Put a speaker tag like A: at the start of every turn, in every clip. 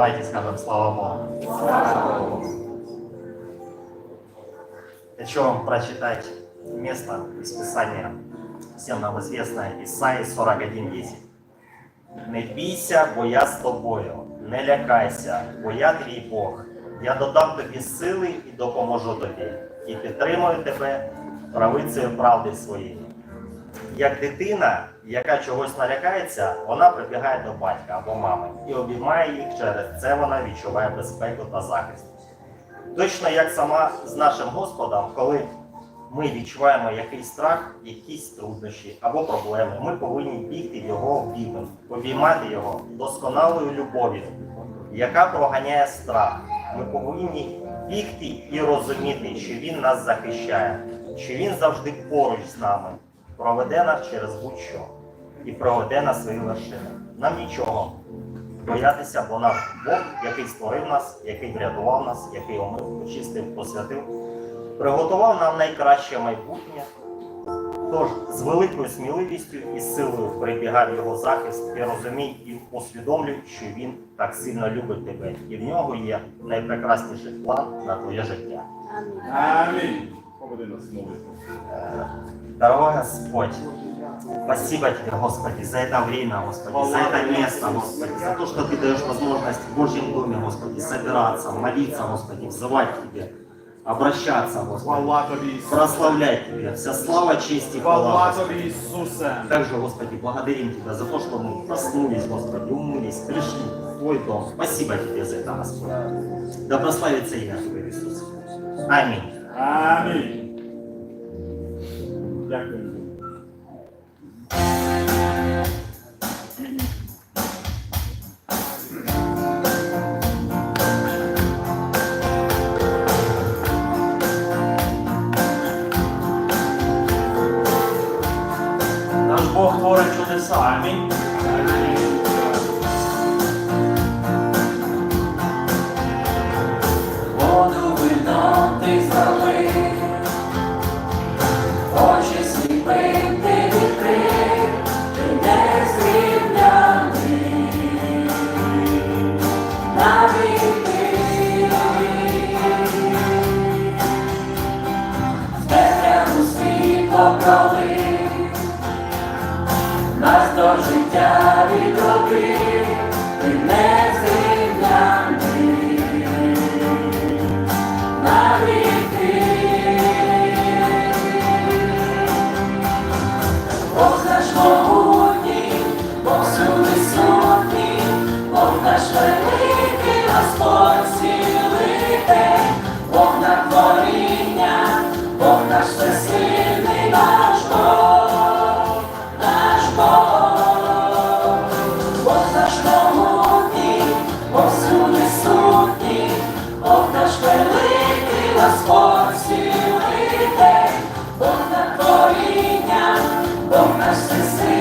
A: Давайте скажем слава Богу. Хочу вам прочитать место из Писания, всем нам известное, Исаии 41.10. Не бійся, бо я з тобою, не лякайся, бо я твій Бог. Я додам тобі сили і допоможу тобі, і підтримую тебе правицею правди своєї. Як дитина, яка чогось налякається, вона прибігає до батька або мами і обіймає їх через це вона відчуває безпеку та захист. Точно як сама з нашим Господом, коли ми відчуваємо якийсь страх, якісь труднощі або проблеми, ми повинні бігти його обійми, обіймати його досконалою любов'ю, яка проганяє страх. Ми повинні бігти і розуміти, що він нас захищає, що він завжди поруч з нами, проведе нас через будь-що і проведе на свої вершини. Нам нічого боятися, бо наш Бог, який створив нас, який врятував нас, який омив, очистив, посвятив, приготував нам найкраще майбутнє. Тож з великою сміливістю і силою прибігай в його захист і розумій і усвідомлюй, що він так сильно любить тебе, і в нього є найпрекрасніший план на твоє життя.
B: Амінь. Поведи нас молитву.
A: Э, Дорогой Господь, спасибо Тебе, Господи, за это время, Господи, за это место, Господи, за то, что Ты даешь возможность в Божьем Доме, Господи, собираться, молиться, Господи, взывать к Тебе, обращаться, Господи,
B: Хвала тобі, Ісусе.
A: прославлять Тебя. Вся слава, честь и хвала,
B: Хвала
A: Господи.
B: тобі, Ісусе.
A: Также, Господи, благодарим Тебя за то, что мы проснулись, Господи, умылись, пришли в Твой дом. Спасибо Тебе за это, Господь. Да прославится имя Твое, Иисус. Аминь.
B: Амінь. Дякую.
C: Пролив, нас до життя відробив, ти не зрівняний. Навіки. Бог наш могутній, Бог Бог наш великий Господь цілитель, Бог на творіння, Бог наш всесильний Бог наш всесильний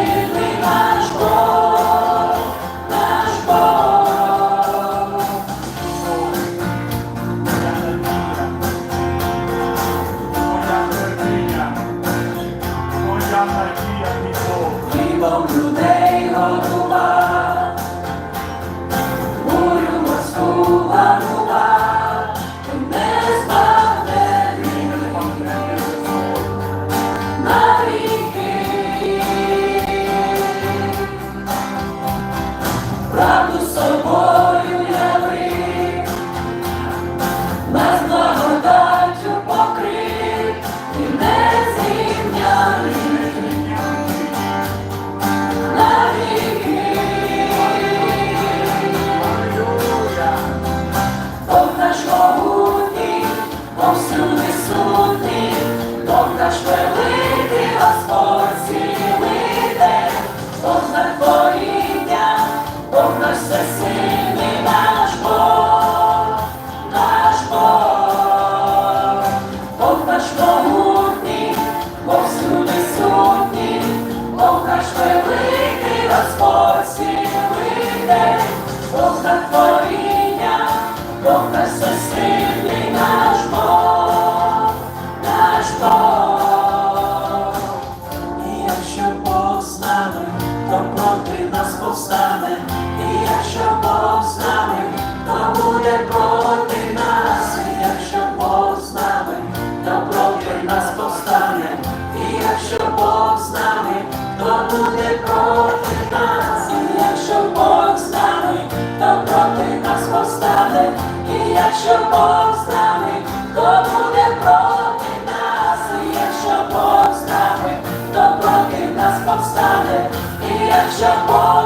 C: якщо Бог з нами, то буде проти нас, якщо Бог з нами, то проти нас повстане, і якщо Бог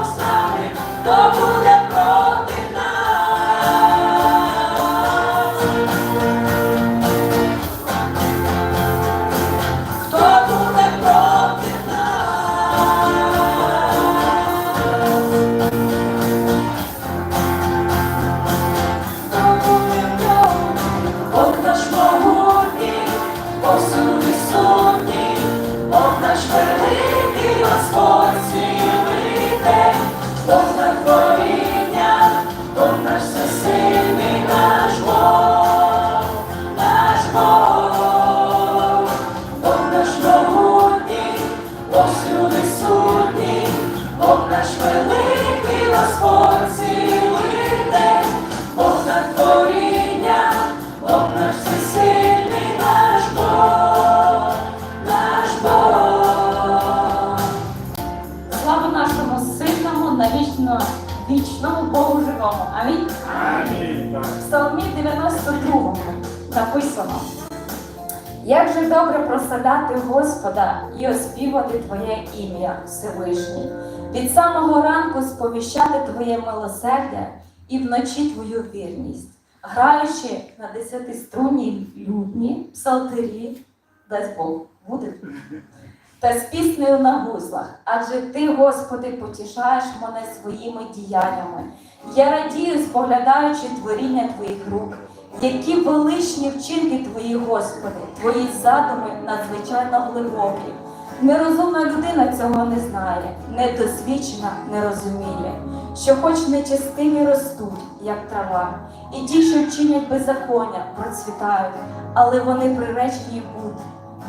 D: написано. Як же добре прославляти Господа і оспівати Твоє ім'я Всевишній, від самого ранку сповіщати Твоє милосердя і вночі Твою вірність, граючи на десятиструнній людні, псалтирі, дасть Бог, буде. Та з піснею на гуслах, адже ти, Господи, потішаєш мене своїми діяннями. Я радію, споглядаючи творіння Твоїх рук, які величні вчинки Твої, Господи, Твої задуми надзвичайно глибокі. Нерозумна людина цього не знає, недосвідчена не розуміє, що хоч нечестиві ростуть, як трава, і ті, що вчинять беззаконня, процвітають, але вони приречені будуть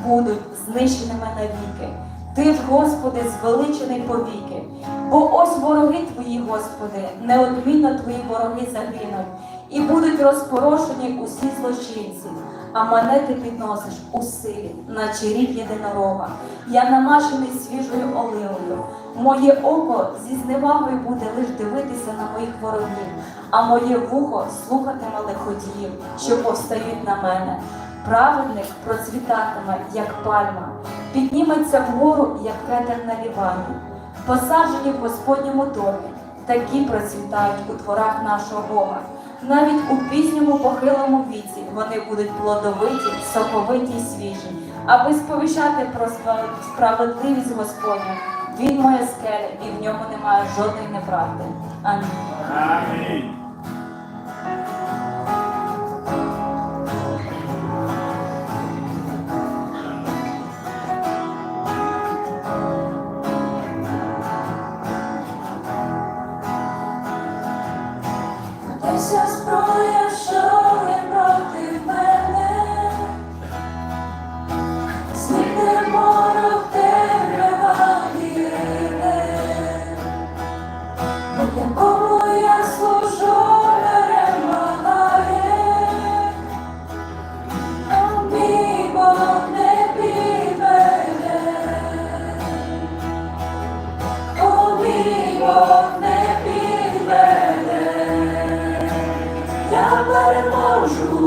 D: будуть знищеними навіки. Ти ж, Господи, звеличений повіки. Бо ось вороги Твої, Господи, неодмінно Твої вороги загинуть, і будуть розпорошені усі злочинці. А мене ти підносиш у силі, наче рік єдинорога. Я намашений свіжою оливою. Моє око зі зневагою буде лиш дивитися на моїх ворогів, а моє вухо слухатиме лиходіїв, що повстають на мене. Праведник процвітатиме, як пальма, підніметься вгору, як кетер на лівані. Посаджені в Господньому домі, такі процвітають у дворах нашого Бога. Навіть у пізньому похилому віці вони будуть плодовиті, соковиті й свіжі, аби сповіщати про справедливість Господню. Він моя скеля, і в ньому немає жодної неправди. Амінь.
B: Амінь.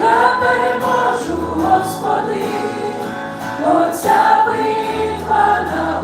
C: я переможу, Господи, оця битва належить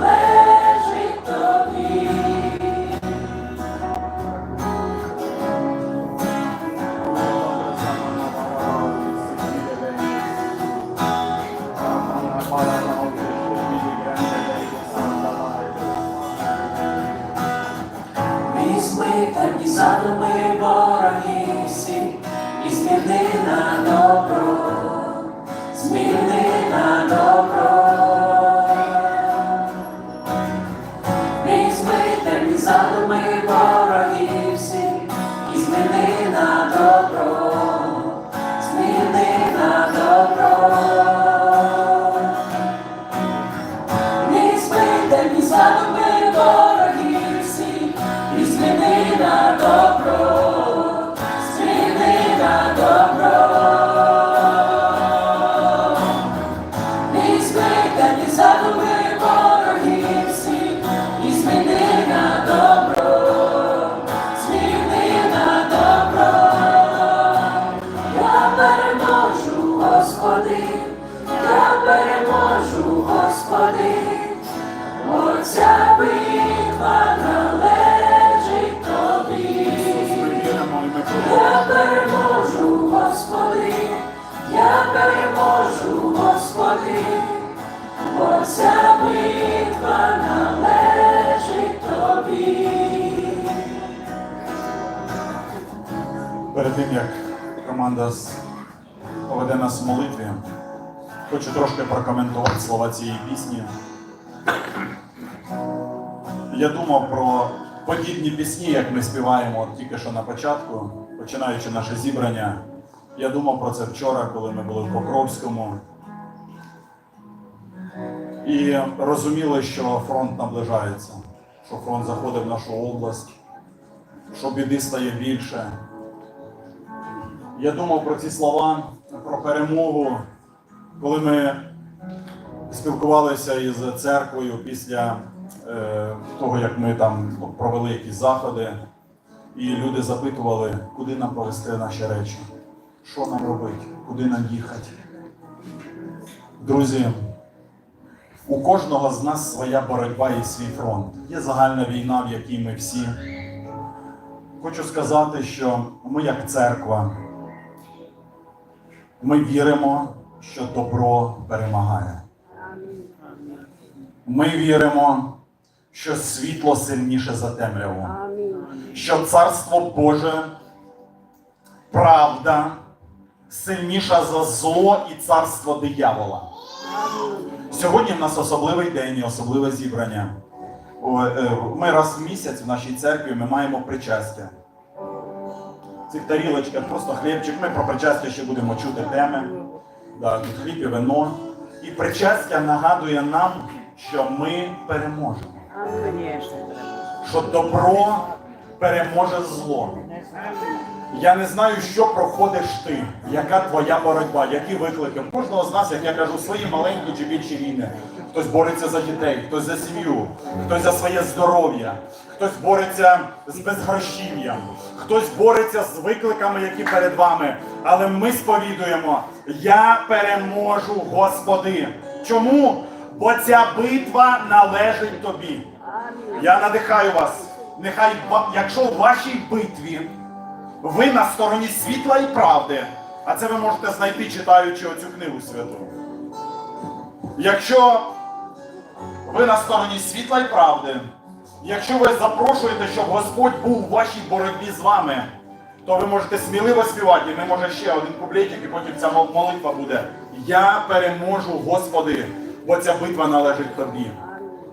E: Тим як команда поведе нас в молитві, хочу трошки прокоментувати слова цієї пісні. Я думав про подібні пісні, як ми співаємо тільки що на початку, починаючи наше зібрання. Я думав про це вчора, коли ми були в Покровському. І розуміли, що фронт наближається, що фронт заходить в нашу область, що біди стає більше. Я думав про ці слова, про перемогу, коли ми спілкувалися із церквою після е, того, як ми там провели якісь заходи, і люди запитували, куди нам повезти наші речі, що нам робити, куди нам їхати. Друзі, у кожного з нас своя боротьба і свій фронт. Є загальна війна, в якій ми всі. Хочу сказати, що ми, як церква, ми віримо, що добро перемагає. Ми віримо, що світло сильніше за темряву, що царство Боже, правда сильніша за зло і царство диявола. Сьогодні в нас особливий день і особливе зібрання. Е, Ми раз в місяць в нашій церкві ми маємо причастя. Цих тарілочках просто хлібчик. Ми про причастя ще будемо чути теми. Да, хліб і вино. І причастя нагадує нам, що ми переможемо. Що добро переможе зло. Я не знаю, що проходиш ти, яка твоя боротьба, які виклики. Кожного з нас, як я кажу, свої маленькі чи більші війни. Хтось бореться за дітей, хтось за сім'ю, хтось за своє здоров'я, хтось бореться з безгрошів'ям, хтось бореться з викликами, які перед вами. Але ми сповідуємо: я переможу, Господи. Чому? Бо ця битва належить тобі. Я надихаю вас. Нехай, якщо у вашій битві ви на стороні світла і правди, а це ви можете знайти, читаючи оцю книгу святу. Якщо ви на стороні світла і правди, якщо ви запрошуєте, щоб Господь був у вашій боротьбі з вами, то ви можете сміливо співати, і ми може ще один куплетик, і потім ця молитва буде. Я переможу, Господи, бо ця битва належить тобі.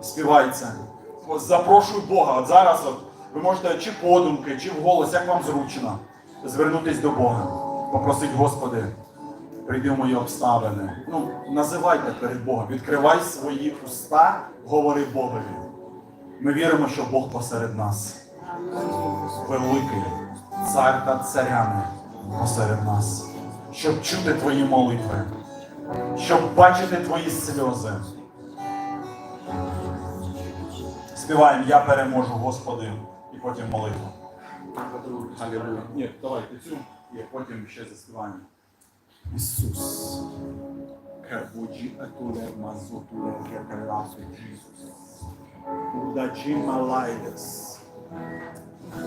E: Співайте. Ось Запрошуй Бога. От зараз от, ви можете чи подумки, чи вголос, як вам зручно, звернутись до Бога, попросити, Господи, прийди в мої обставини. Ну, називайте перед Богом, відкривай свої уста, говори Богові. Ми віримо, що Бог посеред нас. Великий цар та царями посеред нас, щоб чути твої молитви, щоб бачити твої сльози. Співаємо Я переможу, Господи, і потім молитву. Ні, давайте цю, і потім ще заспіваємо. Ісус. Кербуджі атуле мазутуле гетелафе Ісус. Урдаджі малайдес.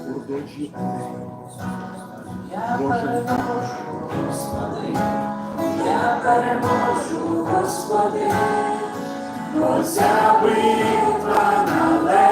E: Урдоджі
C: Я
E: Боже.
C: переможу, Господи, я переможу, Господи, бо ця битва належить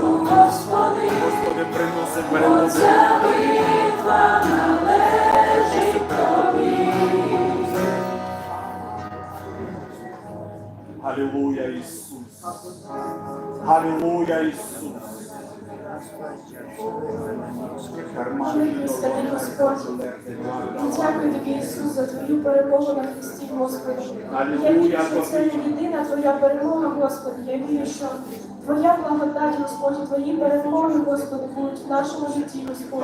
E: приносить
C: належить Тобі.
E: Алілуя, Ісус. Алілуя, Ісус.
F: Святий Господь, дякую тобі, Ісус, за твою перемогу на Христі, Господи. Я вірю, що це не єдина твоя перемога, Господи. Я вірю, що твоя благодать, Господь, твої перемоги, Господи, будуть в нашому житті, Господь.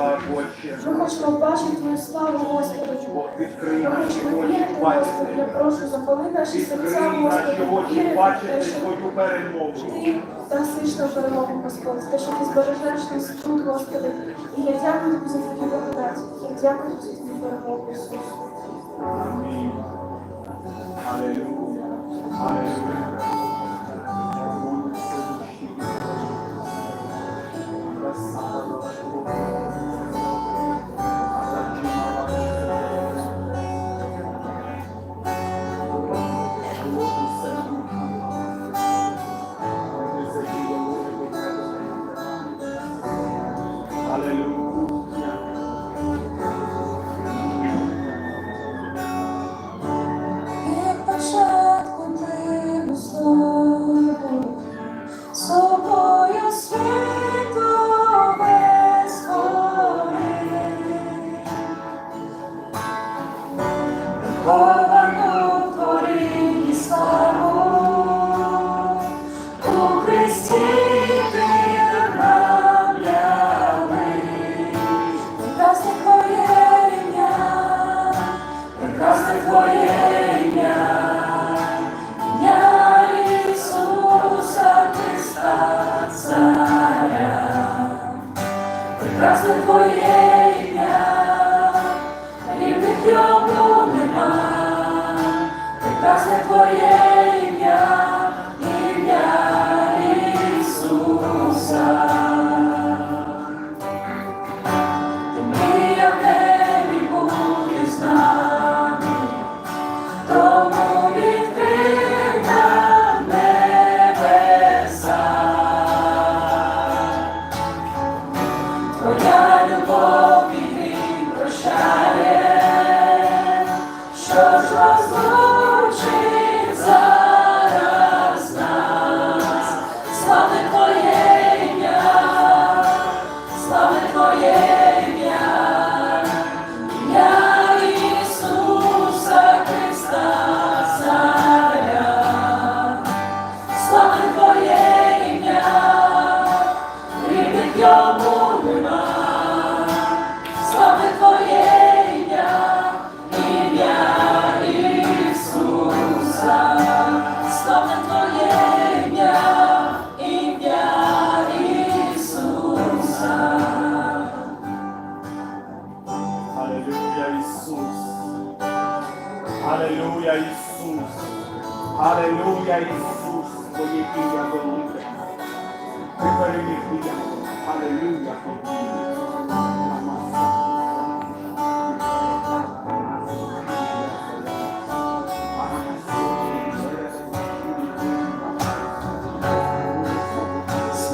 F: Ми хочемо бачити твою славу, Господи. Ми хочемо вірити, Господи. Я прошу, запали наші серця, Господи, вірити в те, що ти дасиш нам перемогу, Господь, те, що ти збережеш нас тут, Господи. І я дякую тобі за твою благодать. Я дякую тобі за твою перемогу, Ісус.
E: Амінь. Алілуя. Алілуя.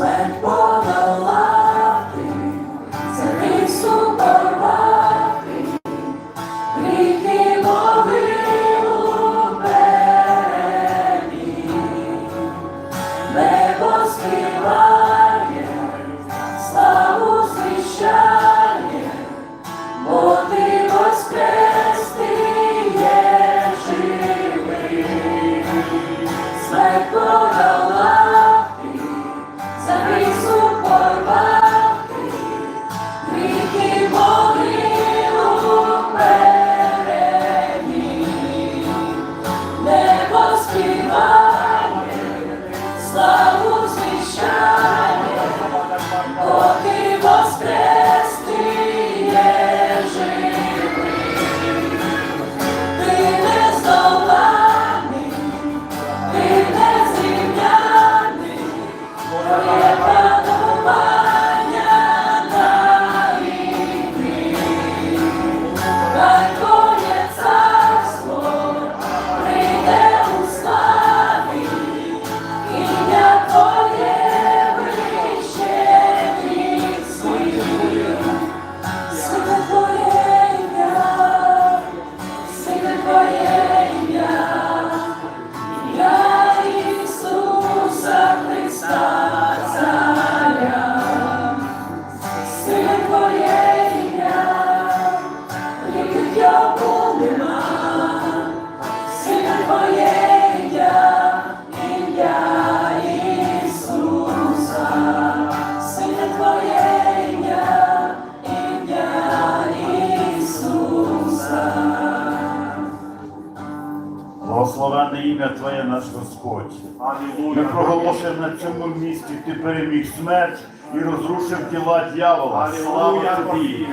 C: went for the ім'я Твоє
G: наш Господь. Ми проголошуємо на цьому місці, ти переміг смерть і розрушив тіла дьявола. Слава тобі!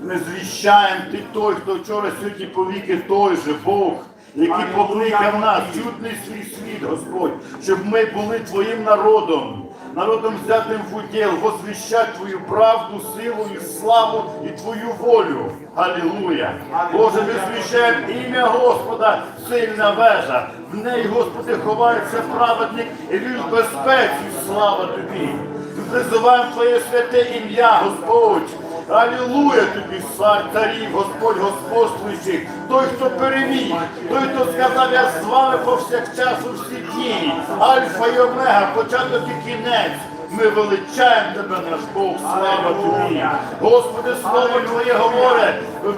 G: Ми звіщаємо ти той, хто вчора сьогодні повіки той же Бог, який покликав нас, чудний свій світ, Господь, щоб ми були твоїм народом, народом взятим в уділ, возвіщать твою правду, силу і славу і твою волю. Аллилуйя! Боже, ми звіщаємо ім'я Господа, сильна вежа. В неї, Господи, ховається праведник, і він в безпеці. Слава тобі! Ми призиваємо Твоє святе ім'я, Господь. Алілуя тобі, цар царів, Господь господствуючих, той, хто переміг, той, хто сказав, я з вами повсякчас у всі дні, Альфа і Омега, початок і кінець. Ми величаємо тебе, наш Бог, слава тобі. Господи, слово Твоє говорить,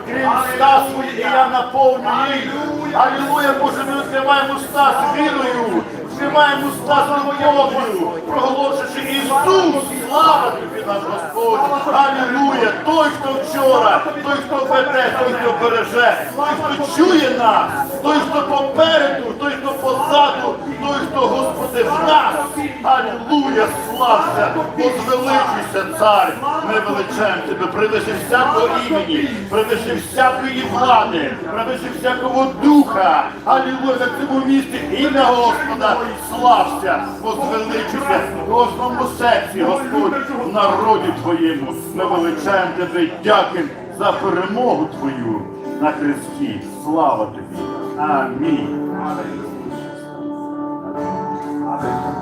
G: крім ста і я наповнюю їх. Алілуя, Боже, ми відкриваємо уста з вірою, відкриваємо уста з любов'ю, проголошуючи Ісус, слава тобі, наш Господь. Алілуя, той, хто вчора, той, хто веде, той, хто береже, той, хто чує нас, той, хто попереду, той, хто позаду, той, хто, Господи, в нас. Алілуя, слався, возвеличуйся, цар. Ми величаємо тебе, превише всякого імені, превише всякої влади, превише всякого духа. Алілуя, на цьому місці ім'я Господа, слався, возвеличуйся в кожному серці, Господь, в народі Твоєму. Ми величаємо тебе, дякуємо за перемогу Твою на Христі. Слава тобі. Амінь.
C: Алілуя,